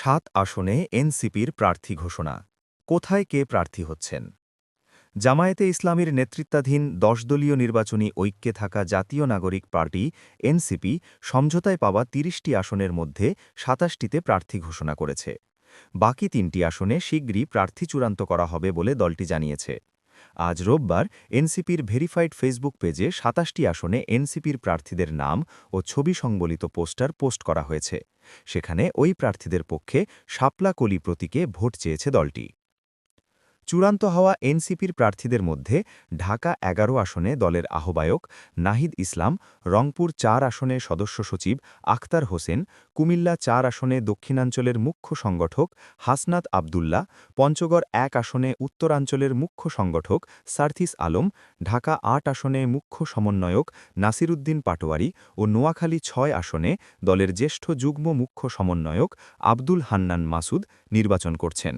সাত আসনে এনসিপির প্রার্থী ঘোষণা। কোথায় কে প্রার্থী হচ্ছেন? জামায়াতে ইসলামীর নেতৃত্বাধীন দশদলীয় নির্বাচনী ঐক্যে থাকা জাতীয় নাগরিক পার্টি এনসিপি সমঝোতায় পাওয়া তিরিশটি আসনের মধ্যে সাতাশটিতে প্রার্থী ঘোষণা করেছে। বাকি তিনটি আসনে শীঘ্রই প্রার্থী চূড়ান্ত করা হবে বলে দলটি জানিয়েছে। আজ রোববার এনসিপির ভেরিফাইড ফেসবুক পেজে সাতাশটি আসনে এনসিপির প্রার্থীদের নাম ও ছবি সংবলিত পোস্টার পোস্ট করা হয়েছে। সেখানে ওই প্রার্থীদের পক্ষে শাপলা কলি প্রতীকে ভোট চেয়েছে দলটি। চূড়ান্ত হওয়া এনসিপির প্রার্থীদের মধ্যে ঢাকা এগারো আসনে দলের আহ্বায়ক নাহিদ ইসলাম, রংপুর চার আসনে সদস্য সচিব আখতার হোসেন, কুমিল্লা চার আসনে দক্ষিণাঞ্চলের মুখ্য সংগঠক হাসনাত আবদুল্লা পঞ্চগড় এক আসনে উত্তরাঞ্চলের মুখ্য সংগঠক সার্থিস আলম, ঢাকা আট আসনে মুখ্য সমন্বয়ক নাসিরুদ্দিন পাটোয়ারি ও নোয়াখালী ছয় আসনে দলের জ্যেষ্ঠ যুগ্ম মুখ্য সমন্বয়ক আব্দুল হান্নান মাসুদ নির্বাচন করছেন।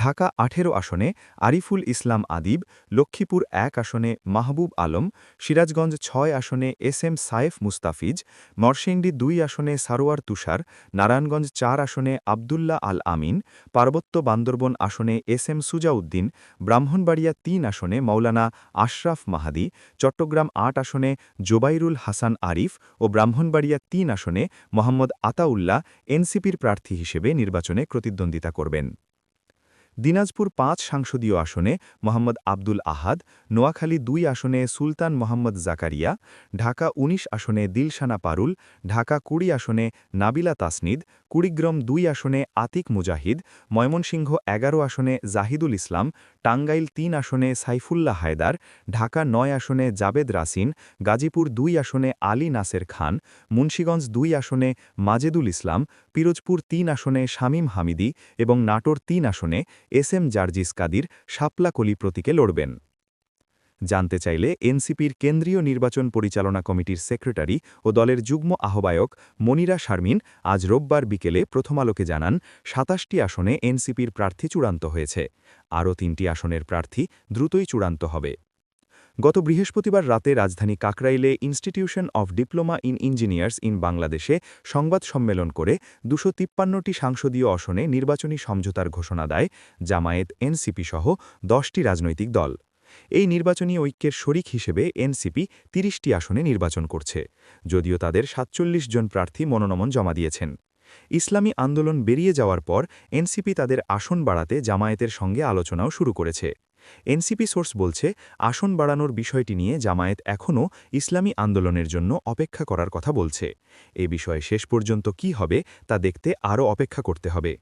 ঢাকা আঠেরো আসনে আরিফুল ইসলাম আদিব, লক্ষ্মীপুর এক আসনে মাহবুব আলম, সিরাজগঞ্জ ছয় আসনে এস এম সায়েফ মুস্তাফিজ নরসিংদী দুই আসনে সারোয়ার তুষার, নারায়ণগঞ্জ চার আসনে আবদুল্লাহ আল আমিন, পার্বত্য বান্দরবন আসনে এস এম সুজাউদ্দিন, ব্রাহ্মণবাড়িয়া তিন আসনে মৌলানা আশরাফ মাহাদি, চট্টগ্রাম আট আসনে জোবাইরুল হাসান আরিফ ও ব্রাহ্মণবাড়িয়া তিন আসনে মোহাম্মদ আতাউল্লাহ এনসিপির প্রার্থী হিসেবে নির্বাচনে প্রতিদ্বন্দ্বিতা করবেন। দিনাজপুর পাঁচ সাংসদীয় আসনে মোহাম্মদ আব্দুল আহাদ, নোয়াখালী দুই আসনে সুলতান মোহাম্মদ জাকারিয়া, ঢাকা ১৯ আসনে দিলশানা পারুল, ঢাকা কুড়ি আসনে নাবিলা তাসনিদ কুড়িগ্রাম দুই আসনে আতিক মুজাহিদ, ময়মনসিংহ এগারো আসনে জাহিদুল ইসলাম, টাঙ্গাইল তিন আসনে সাইফুল্লাহ হায়দার, ঢাকা নয় আসনে জাবেদ রাসিন, গাজীপুর দুই আসনে আলী নাসের খান, মুন্সীগঞ্জ দুই আসনে মাজেদুল ইসলাম, পিরোজপুর তিন আসনে শামীম হামিদি এবং নাটোর তিন আসনে এস এম জার্জিস কাদির শাপলাকলি প্রতীকে লড়বেন। জানতে চাইলে এনসিপির কেন্দ্রীয় নির্বাচন পরিচালনা কমিটির সেক্রেটারি ও দলের যুগ্ম আহ্বায়ক মনিরা শারমিন আজ রোববার বিকেলে প্রথম আলোকে জানান, সাতাশটি আসনে এনসিপির প্রার্থী চূড়ান্ত হয়েছে। আরও তিনটি আসনের প্রার্থী দ্রুতই চূড়ান্ত হবে। গত বৃহস্পতিবার রাতে রাজধানী কাকরাইলে institution of diploma in engineers in বাংলাদেশে সংবাদ সম্মেলন করে দুশো তিপ্পান্নটি সাংসদীয় আসনে নির্বাচনী সমঝোতার ঘোষণা দেয় জামায়েত এনসিপি সহ দশটি রাজনৈতিক দল। এই নির্বাচনী ঐক্যের শরিক হিসেবে এনসিপি তিরিশটি আসনে নির্বাচন করছে, যদিও তাদের সাতচল্লিশ জন প্রার্থী মনোনয়ন জমা দিয়েছেন। ইসলামী আন্দোলন বেরিয়ে যাওয়ার পর এনসিপি তাদের আসন বাড়াতে জামায়াতের সঙ্গে আলোচনাও শুরু করেছে। এনসিপি সোর্স বলছে, আসন বাড়ানোর বিষয়টি নিয়ে জামায়াত এখনও ইসলামী আন্দোলনের জন্য অপেক্ষা করার কথা বলছে। এ বিষয়ে শেষ পর্যন্ত কি হবে তা দেখতে আরও অপেক্ষা করতে হবে।